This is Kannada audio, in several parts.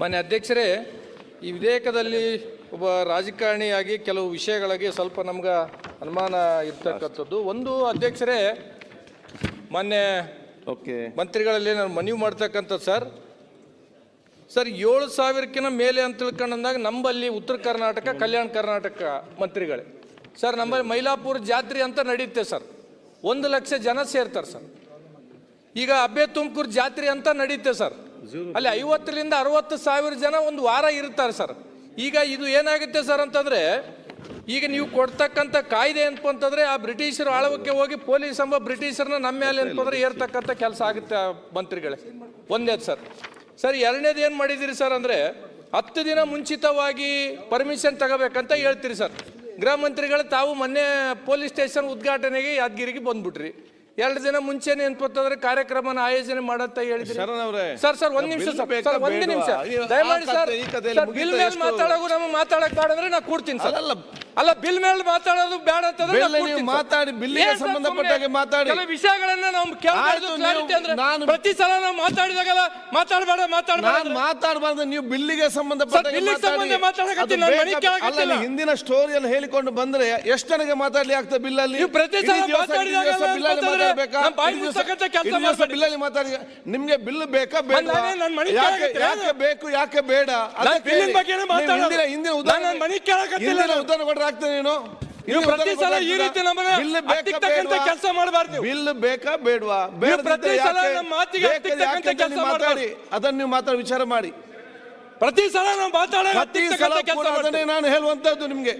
ಮಾನ್ಯ ಅಧ್ಯಕ್ಷರೇ ಈ ವಿಧೇಯಕದಲ್ಲಿ ಒಬ್ಬ ರಾಜಕಾರಣಿಯಾಗಿ ಕೆಲವು ವಿಷಯಗಳಿಗೆ ಸ್ವಲ್ಪ ನಮ್ಗೆ ಅನುಮಾನ ಇರ್ತಕ್ಕಂಥದ್ದು. ಒಂದು ಅಧ್ಯಕ್ಷರೇ ಮಾನ್ಯ ಓಕೆ. ಮಂತ್ರಿಗಳಲ್ಲಿ ನಾನು ಮನವಿ ಮಾಡ್ತಕ್ಕಂಥದ್ದು ಸರ್. ಸರ್ ಏಳು ಸಾವಿರಕ್ಕಿಂತ ಮೇಲೆ ಅಂತ ತಿಳ್ಕೊಂಡಂದಾಗ ನಂಬಲ್ಲಿ ಉತ್ತರ ಕರ್ನಾಟಕ ಕಲ್ಯಾಣ ಕರ್ನಾಟಕ ಮಂತ್ರಿಗಳೇ. ಸರ್ ನಮ್ಮಲ್ಲಿ ಮೈಲಾಪುರ ಜಾತ್ರೆ ಅಂತ ನಡೆಯುತ್ತೆ ಸರ್. ಒಂದು ಲಕ್ಷ ಜನ ಸೇರ್ತಾರೆ ಸರ್. ಈಗ ಅಬ್ಬೆ ತುಮಕೂರು ಜಾತ್ರೆ ಅಂತ ನಡೆಯುತ್ತೆ ಸರ್. ಅಲ್ಲಿ ಐವತ್ತರಿಂದ ಅರವತ್ತು ಸಾವಿರ ಜನ ಒಂದು ವಾರ ಇರ್ತಾರೆ ಸರ್. ಈಗ ಇದು ಏನಾಗುತ್ತೆ ಸರ್ ಅಂತಂದ್ರೆ ಈಗ ನೀವು ಕೊಡ್ತಕ್ಕಂಥ ಕಾಯ್ದೆ ಏನಪ್ಪ ಅಂತಂದ್ರೆ ಆ ಬ್ರಿಟಿಷರು ಆಳವಕ್ಕೆ ಹೋಗಿ ಪೊಲೀಸ್ ಎಂಬ ಬ್ರಿಟಿಷರ್ನ ನಮ್ಮ ಮೇಲೆ ಏನಪ್ಪಂದ್ರೆ ಏರ್ತಕ್ಕಂಥ ಕೆಲಸ ಆಗುತ್ತೆ ಮಂತ್ರಿಗಳೇ. ಒಂದೇದು ಸರ್. ಸರ್ ಎರಡನೇದು ಏನು ಮಾಡಿದಿರಿ ಸರ್ ಅಂದ್ರೆ ಹತ್ತು ದಿನ ಮುಂಚಿತವಾಗಿ ಪರ್ಮಿಷನ್ ತಗೋಬೇಕಂತ ಹೇಳ್ತೀರಿ ಸರ್. ಗೃಹ ಮಂತ್ರಿಗಳು ತಾವು ಮೊನ್ನೆ ಪೊಲೀಸ್ ಸ್ಟೇಷನ್ ಉದ್ಘಾಟನೆಗೆ ಯಾದಗಿರಿಗೆ ಬಂದ್ಬಿಟ್ರಿ. ಎರಡು ದಿನ ಮುಂಚೆನೆ ಏನ್ಪತ್ತಂದ್ರೆ ಕಾರ್ಯಕ್ರಮನ ಆಯೋಜನೆ ಮಾಡಂತ ಹೇಳಿದ್ರಿ ಸರ್ ಸರ್ ಒಂದ್ ನಿಮಿಷ ಬಿಲ್ ಸರ್ ಒಂದ್ ನಿಮಿಷ ದಯಮಾಡಿ ಸರ್ ಬಿಲ್ ಮೇಲೆ? ಮಾತಾಡೋದು ನಮ್ಮ ಮಾತಾಡಕ್ ಬೇಡ ಅಂದ್ರೆ ನಾ ಕೊಡ್ತೀನಿ ಸರ್. ಅಲ್ಲ ಬಿಲ್ ಮೇಲೆ ಮಾತಾಡೋದು ಬೇಡ ಅಂತಂದ್ರೆ ಬಿಲ್ ಮಾತಾಡಿ, ಬಿಲ್ಲಿಗೆ ಸಂಬಂಧಪಟ್ಟಾಗೆ ಮಾತಾಡಿ. ಕೆಲವು ವಿಷಯಗಳನ್ನ ನಾವು ಕೇಳಬಾರ್ದು ಕ್ಲಾರಿಟಿ ಅಂದ್ರೆ ನಾನು- ಪ್ರತಿ ಸಲ ನಾವು ಮಾತಾಡಿದಾಗಲ್ಲ ಮಾತಾಡಬೇಡ ಮಾತಾಡಬೇಡ ಮಾತಾಡಬಾರ್ದು ನೀವು ಬಿಲ್ಲಿಗೆ ಸಂಬಂಧಪಟ್ಟ ಬಿಲ್ಲಿಗೆ ಸಂಬಂಧ ಮಾತಾಡಕತ್ತೀನಿ, ನಾನು ಮನೆ ಕೇಳಕತ್ತಿಲ್ಲ. ಹಿಂದಿನ ಸ್ಟೋರಿಯಲ್ಲಿ ಹೇಳಿಕೊಂಡು ಬಂದ್ರೆ ಎಷ್ಟು ಜನಗೆ ಮಾತಾಡ್ಲಿ ಆಗ್ತದೆ ಬಿಲ್ಲಲ್ಲಿ ನೀವು ಪ್ರತಿ ಸಲ ಮಾತಾಡಿದಾಗ ಬಿಲ್ಲಲ್ಲಿ. ಮಾತಾಡಿ ನಿಮ್ಗೆ ಬಿಲ್ ಬೇಕಾ ಬೇಡ? ನಾನೇ ನನ್ನ ಮನೆ ಯಾಕೆ ಯಾಕೆ ಬೇಕು ಯಾಕೆ ಬೇಡ. ಹಿಂದಿನ ಉದಾಹರಣೆ ಆಗ್ತದೆ ನೀನು. ನೀವು ಪ್ರತಿ ಸಲ ಈ ರೀತಿ? ನಮ್ಮನ್ನ? ಕೆಲಸ ಮಾಡಬಾರ್ದು ಬಿಲ್ ಬೇಕಾ ಬೇಡವಾ? ಬೇಡ ಪ್ರತಿ ಸಲ ನಮ್ಮ ಮಾತಿಗೆ ಕೆಲ್ಸ ಅದನ್ನ ನೀವು ಮಾತಾಡಿ ವಿಚಾರ ಮಾಡಿ. ಪ್ರತಿ ಸಲ ನಾವು ಮಾತಾಡೋ ಕೆಲಸ ಅದನ್ನೇ ನಾನು ಹೇಳುವಂತದ್ದು ನಿಮ್ಗೆ.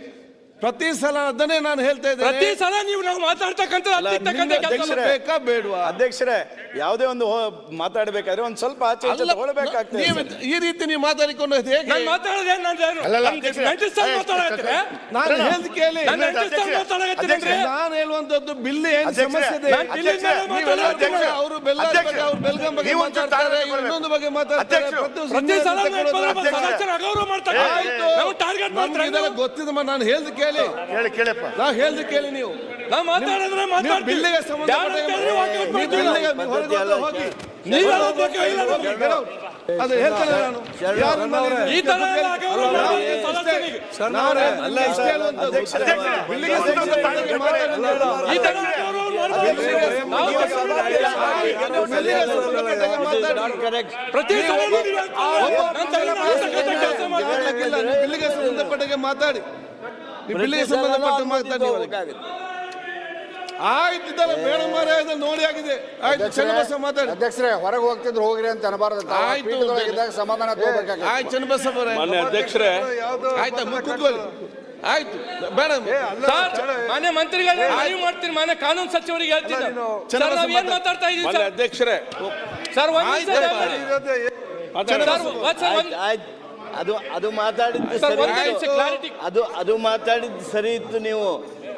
ಪ್ರತಿ ಸಲ ಅದನ್ನೇ ನಾನು ಹೇಳ್ತಾ ಪ್ರತಿ ಇದ್ದೇನೆ ಸಲ ನೀವು ನಾವು ಮಾತಾಡ್ತಕ್ಕಂಥ ಕೆಲಸ ಬಿಲ್ ಬೇಕಾ ಬೇಡವಾ? ಅಧ್ಯಕ್ಷರೇ ಯಾವುದೇ ಒಂದು ಹೋ- ಮಾತಾಡ್ಬೇಕಾದ್ರೆ ಒಂದ್ ಸ್ವಲ್ಪ ಆಚೆ ಈಚೆ ಅಲ್ಲ, ತಗೊಳ್ಬೇಕಾಗ್ತದೆ. ನೀವು ಈ ರೀತಿ ನೀವು ಮಾತಾಡಿಕೊಂಡು ಹೇಗೆ? ನಾನು ಮಾತಾಡೋದೇ ನಾನು ನೆಂಟು ಸಲ ಮಾತಾಡಕತ್ತೀರಾ? ನಾನು ಹೇಳ್ದು ಕೇಳಿ. ನಾನು ನಾನು ಹೇಳುವಂತದ್ದು ಬಿಲ್ ಏನ್ ಅಧ್ಯಕ್ಷರೇ, ಸಮಸ್ಯೆ ಇದೆ? ನಾನು ಬಿಲ್ಲಿನ ಮೇಲೆ ನೀವೆಲ್ಲ ಮಾತಾಡೋದಿಲ್ಲ. ಅಧ್ಯಕ್ಷ, ಅವರು ಬಗ್ಗೆ ಅವ್ರು ಬೆಲ್ಗಂ ಬಗ್ಗೆ ಮಾತಾಡ್ತಾರೆ ತಾಳ್ಮೆ. ಇನ್ನೊಂದು ಬಗ್ಗೆ ಮಾತಾಡ್ತಾರೆ ಅಧ್ಯಕ್ಷರು, ಪ್ರತಿ ದಿವಸ ಪ್ರತಿ ಸಲ ಹಿಂದಿನ ನೆನಪು ತಗೊಳ್ಳೋದು. ಸದಸ್ಯರ ಅಗೌರವ ಮಾಡ್ತಾರೆ ಆಯ್ತು. ನಾವು ಟಾರ್ಗೆಟ್ ನಮ್ಗೆ ಮಾಡ್ತಾರೆ ಇದೆಲ್ಲ ಗೊತ್ತಿದೆ ಮ- ನಾನು ಹೇಳ್ದು ಕೇಳಿ ಕೇಳಿ ಕೇಳಪ್ಪ ನಾ ಹೇಳ್ದು ಕೇಳಿ ನೀವು ನಾ ಮಾತಾಡಿದ್ರೆ ನೀವು ಮಾತಾಡ್ತೀವಿ ಬಿಲ್ಲಿಗೆ ಸಂಬಂಧಪಟ್ಟ ಯಾರು ನೀವು ಮಾಡ್ತೀವಿ. ಬಿಲ್ಲಿಗೆ ಹೊರಗೆ ಹೋಗಿ- ಹೋಗಿ ನೀವು ಹೇಳೋದಕ್ಕೆ ಇಲ್ಲ ನಮ್ಗೆ. ಅದು ಹೇಳ್ತೇನೆ ನಾನು ಯಾರು ನನ್ನನ್ನು ಈ ತರ ಎಲ್ಲ ಸದಸ್ಯರಿಗೆ ನಾನು ಇಷ್ಟೇ. ಬಿಲ್ಲಿಗೆ ಸಂಬಂಧಪಟ್ಟ ಹಾಗೆ ಈ ತರ ಮಾಡಬಾರ್ದು. ನಾವು ಬಿಲ್ಲಿಗೆ. ಪ್ರತಿ ನೀವು ಕೆಲಸ. ಬಿಲ್ಲಿಗೆ ಸಂಬಂಧಪಟ್ಟಾಗೆ ಮಾತಾಡಿ ನೀವು ಬಿಲ್ಲಿಗೆ ಸಂಬಂಧಪಟ್ಟ ಮಾತಾಡಿ ಒಳಗೆ. ಆಯ್ತು ಇದೆಲ್ಲ ಬೇಡ ಮಾರ್ರೆ, ನೋಡಿ ಆಗಿದೆ. ಆಯ್ತು ಚನ್ನಬಸ ಮಾತಾಡಿ. ಅಧ್ಯಕ್ಷರೇ ಹೊರಗೆ ಹೋಗ್ತಿದ್ರು ಹೋಗ್ರಿ ಅಂತ ಅನ್ನಬಾರದು ಆಯ್ತು. ಸಮಾಧಾನ ಆಯ್ತು ಚನ್ನಬಸವರೇ ಮಾನ್ಯ ಅಧ್ಯಕ್ಷರೇ. ಆಯ್ತಾ ಕೂತ್ಕೊಳ್ಳಿ ಆಯ್ತು ಬೇಡ. ಸರ್ ಮಾನ್ಯ ಮಂತ್ರಿಗಳೇ ಮನವಿ ಮಾಡ್ತೀನಿ ಮಾನ್ಯ ಕಾನೂನು ಸಚಿವರಿಗೆ ಹೇಳ್ತೀನಿ. ಸರ್ ನಾವ್ ಏನ್ ಮಾತಾಡ್ತಾ ಇದೀವಿ ಸರ್? ಅಧ್ಯಕ್ಷರೇ. ಸರ್ ಒಂದ್. ಸರ್, ಅದು ಅದು ಮಾತಾಡಿದ್ದು ಸರಿ ಇತ್ತು. ಅದು ಅದು ಮಾತಾಡಿದ್ದು ಸರಿ ಇತ್ತು ನೀವು.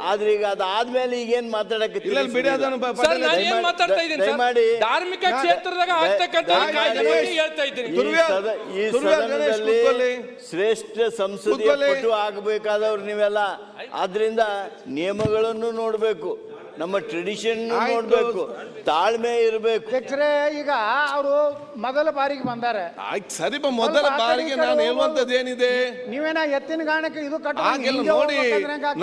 ಆದ್ರೆ ಈಗ ಅದಾದ್ಮೇಲೆ ಈಗೇನ್ ಮಾತಾಡಕತ್ತೀರಿ ಇಲ್ಲ ಬಿಡಿ ಅದನ್ನು ಬ- ಸರ್ ನಾನು ಏನ್ ದಯಮಾಡಿ- ಮಾತಾಡ್ತಾ ಇದ್ದೀನಿ ಸರ್? ದಯಮಾಡಿ- ಧಾರ್ಮಿಕ ಕ್ಷೇತ್ರದಾಗ ಆಗ್ತಕ್ಕಂಥ ದಯಮಾಡಿ- ಕಾಯ್ದೆ ಬಗ್ಗೆ ಹೇಳ್ತಾ ಇದ್ದೀನಿ. ಈ ತುರ್ವ್ಯಾ- ಸದ- ಈ ತುರ್ವ್ಯಾ ಗಣೇಶ್ ಸದನದಲ್ಲಿ ಕೂತ್ಕೊಳ್ಳಿ. ಶ್ರೇಷ್ಠ ಸಂಸದೀಯ ಕೂತ್ಕೊಳ್ಳಿ. ಪಟು ಆಗಬೇಕಾದವ್ರು ನೀವೆಲ್ಲ. ಆದ್ರಿಂದ ನಿಯಮಗಳನ್ನು ನೋಡ್ಬೇಕು. ನಮ್ಮ ಟ್ರೆಡಿಷನ್. ನೋಡ್ಬೇಕು ತಾಳ್ಮೆ ಇರಬೇಕು ಯಾಕಂದ್ರೆ ಈಗ ಅವರು ಮೊದಲ ಬಾರಿಗೆ ಬಂದಾರೆ ಆಯ್ತು ಸರಿ ಬಾ, ಮೊದಲ ಸ್ವಲ್ಪ ಆ ಕಡೆ ಬಾರಿಗೆ ಕಡೆ ನಾನು ಹೋಗು. ಹೇಳುವಂತದ್ದು ಏನಿದೆ ನೀವೇನ ಎತ್ತಿನ ಗಾಣಕ್ಕೆ ಇದು ಕಟ್ಟಿಲ್ಲ ಹಾಗೆಲ್ಲ ನೋಡಿ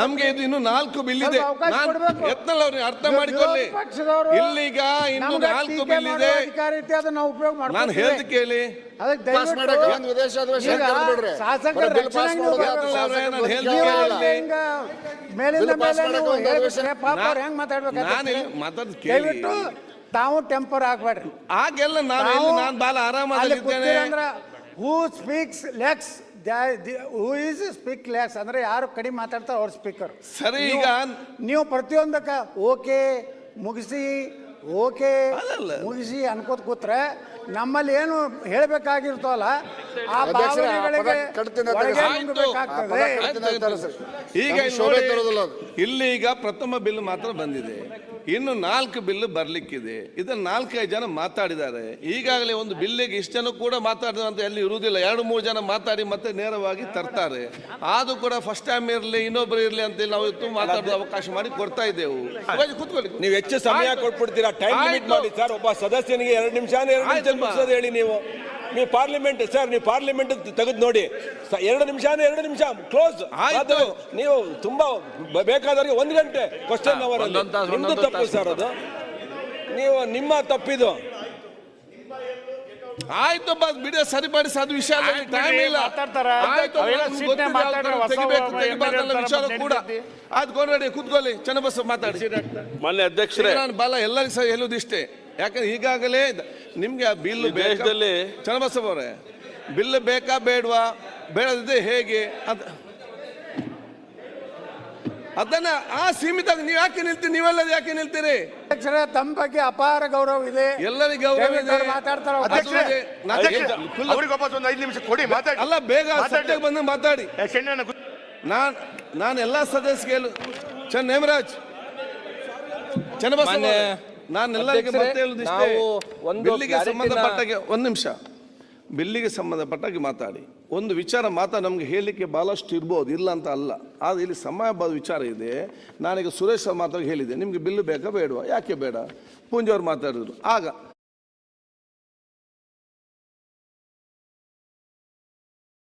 ನಮ್ಗೆ ಇದು ಇನ್ನು ನಾಲ್ಕು ಬಿಲ್ ಇದೆ ಸ್ವಲ್ಪ ಅವಕಾಶ ನಾನ್ ಕೊಡ್ಬೇಕು. ಯತ್ನಲ್ ಅವ್ರಿಗೆ ಅರ್ಥ ವಿರೋಧ ಮಾಡಿಕೊಳ್ಳಿ ಇಲ್ಲಿಗ ಇಲ್ಲೀಗ ಇನ್ನು ನಮ್ಗೆ ನಾಲ್ಕು ಟೀಕೆ ಬಿಲ್ ಮಾಡುವ ಇದೆ ಅಧಿಕಾರ ಐತೆ ಅದನ್ನ ನಾವು ಉಪಯೋಗ ನಾನು ಮಾಡ್ಕೊತೀವಿ. ಹೇಳ್ದು ಕೇಳಿ ಅದಕ್ಕೆ ಪಾಸ್ ಮಾಡಕ್ಕೆ ದಯವಿಟ್ಟು ಒಂದು ವಿದೇಶ ಅಧಿವೇಶನ ಈಗ ಕರೆದ್ಬಿಡ್ರಿ. ಶಾಸಕರ ಬಿಲ್ ಪಾಸ್ ರಕ್ಷಣೆಗೆ ಮಾಡೋದು ಹೋಗ್ಬೇಕು. ಅವ್ರೆ, ನಾನು ಹೇಳ್ದು ನೀವು ಕೇಳಿ. ಹಿಂಗ ಮೇಲಿಂದ ಬಿಲ್ ಪಾಸ್ ಮೇಲೆ ಮಾಡಕ್ಕೆ ನೀವು ಒಂದು ಹೇಳ್ಬಿಟ್ರೆ ಪಾಪ ಅವ್ರು ಹೆಂಗ್ ಮಾತಾಡ್ಬೇಕು ನಾನು ಇಲ್ಲಿ ಮಾತಾಡ್ ಕೇಳಿ. ದಯವಿಟ್ಟು ತಾವು ಟೆಂಪರ್ ಆಗ್ಬೇಡ್ರಿ. ಆಗೆಲ್ಲ ನಾನು ನಾನು ಬಾಲ ಅಲ್ಲಿ ಆರಾಮಾಗಿದ್ದೇನೆ ಅಂದ್ರೆ who speaks less who is speak less ಅಂದ್ರೆ ಯಾರು ಕಡಿಮೆ ಮಾತಾಡ್ತಾರೆ ಅವ್ರ ಸ್ಪೀಕರ್ ಸರಿ ಈಗ ನೀವು ಪ್ರತಿಯೊಂದಕ್ಕ ಓಕೆ ಮುಗಿಸಿ ಓಕೆ. ಮುಗಿಸಿ ಅನ್ಕೋತ ಕೂತ್ರೆ ನಮ್ಮಲ್ಲಿ ಏನು ಹೇಳ್ಬೇಕಾಗಿರ್ತವಲ್ಲ ಆ ಭಾವನೆಗಳಿಗೆ ಒಳಗೆ ಅನಿಸ್ತದೆ. ಈಗ ಶೋಭೆ ತರೋದಿಲ್ಲ ಅದು. ಇಲ್ಲಿ ಈಗ ಪ್ರಥಮ ಬಿಲ್ ಮಾತ್ರ ಬಂದಿದೆ ಇನ್ನು ನಾಲ್ಕು ಬಿಲ್ ಬರ್ಲಿಕ್ಕಿದೆ. ಇದನ್ನ ನಾಲ್ಕೈದು ಜನ ಮಾತಾಡಿದ್ದಾರೆ. ಈಗಾಗಲೇ ಒಂದು ಬಿಲ್ಲಿಗೆ ಇಷ್ಟು ಜನ ಕೂಡ ಮಾತಾಡಿದ್ರು ಅಂತ ಎಲ್ಲಿ ಇರುವುದಿಲ್ಲ. ಎರಡು ಮೂರು ಜನ ಮಾತಾಡಿ ಮತ್ತೆ ನೇರವಾಗಿ ತರ್ತಾರೆ. ಆದ್ರೂ ಕೂಡ ಫಸ್ಟ್ ಟೈಮ್ ಇರಲಿ ಇನ್ನೊಬ್ರು ಇರಲಿ ಅಂತ ನಾವು ಇತ್ತು ಮಾತಾಡೋ ಅವಕಾಶ ಮಾಡಿ ಕೊಡ್ತಾ ಇದ್ದೇವು. ಕೂತ್ಕೊಳ್ಳಿ. ನೀವು ಹೆಚ್ಚು ಸಮಯ. ಕೊಟ್ಬಿಡ್ತೀರಾ? Time limit. ಮಾಡಿ ಸರ್. ಒಬ್ಬ ಸದಸ್ಯನಿಗೆ ಎರಡು ನಿಮಿಷ ಹೇಳಿ ನೀವು. ನೀವು ಪಾರ್ಲಿಮೆಂಟ್ ಸರ್ ನೀವು ಪಾರ್ಲಿಮೆಂಟ್ ತೆಗೆದು ನೋಡಿ. ಎರಡು ನಿಮಿಷ ಅಂದ್ರೆ ಎರಡು ನಿಮಿಷ ಕ್ಲೋಸ್ ಆಯ್ತು. ನೀವು ತುಂಬಾ ಬೇಕಾದವರಿಗೆ ಒಂದು ಗಂಟೆ ಕ್ವಶನ್ ಅವರ್ ನಿಮ್ದು ತಪ್ಪು ಸರ್ ಅದು. ನೀವು ನಿಮ್ಮ ತಪ್ಪಿದು. ಆಯ್ತು ಬಸ್ ಬಿಡ ಸರಿಪಡಿಸಿ ಅದು ವಿಷಯ ಟೈಮ್ ಇಲ್ಲ. ವಿಚಾರ ಕೂಡ. ಅದ್ ಆಯ್ತು ಕುತ್ಕೊಳ್ಳಿ ಚೆನ್ನಬಸ್ ಮಾತಾಡಿ. ಮಾನ್ಯ ಅಧ್ಯಕ್ಷರೇ. ನಾನು ಬಲ ಎಲ್ಲರಿಗೂ ಸಹ ಹೇಳುದು ಇಷ್ಟೇ. ಯಾಕಂದ್ರೆ ಈಗಾಗಲೇ ನಿಮಗೆ ನಿಮ್ಗೆ ಆ ಬಿಲ್ ದೇಶದಲ್ಲಿ- ಚನ್ನಬಸಪ್ಪ ಅವರೇ ಬಿಲ್ ಬೇಕಾ ಬೇಡವಾ? ಬೇಡದಿದ್ದೆ ಹೇಗೆ ಅಂತ. ಅದನ್ನ ಆ ಸೀಮಿತ ನೀವು ಯಾಕೆ ನಿಲ್ತೀರಿ ನೀವೆಲ್ಲ ಯಾಕೆ ನಿಲ್ತೀರಿ? ಅಧ್ಯಕ್ಷರೇ ತಮ್ಮ ಬಗ್ಗೆ ಅಪಾರ ಗೌರವ ಇದೆ. ಎಲ್ಲರಿಗೂ ಗೌರವ ಇದೆ. ಮಾತಾಡ್ತಾರೆ? ಒಂದು ಐದು ನಿಮಿಷ ಕೊಡಿ ಮಾತಾಡಿ. ಅಲ್ಲ ಬೇಗ ಮಾತಾಡಿ. ಬಂದು ಮಾತಾಡಿ. ನಾನು ನಾನ್ ಎಲ್ಲ ಸದಸ್ಯ ಚನ್ ನೇಮರಾಜ್. ಚನ್ನಬಸವ ಮತ್ತೆ ಹೇಳುದಿಷ್ಟೇ ಬಿಲ್ಲಿಗೆ ಒಂದು ನಿಮಿಷ. ಬಿಲ್ಲಿಗೆ ಸಂಬಂಧಪಟ್ಟಾಗಿ ಮಾತಾಡಿ. ಒಂದು ವಿಚಾರ ಮಾತ್ರ ನಮ್ಗೆ ಹೇಳಲಿಕ್ಕೆ ಭಾಳಷ್ಟು ಇರ್ಬೋದು ಇಲ್ಲ ಅಂತ ಅಲ್ಲ. ಆದರೆ ಇಲ್ಲಿ ಸಮಯಬಾದ ವಿಚಾರ ಇದೆ. ನಾನೀಗ ಸುರೇಶ್ ಅವ್ರ ಮಾತಾಡಿ ಹೇಳಿದೆ ನಿಮಗೆ ಬಿಲ್ಲು ಬೇಕಾ ಬೇಡವಾ? ಯಾಕೆ ಬೇಡ? ಪೂಂಜವ್ರು ಮಾತಾಡಿದ್ರು. ಆಗ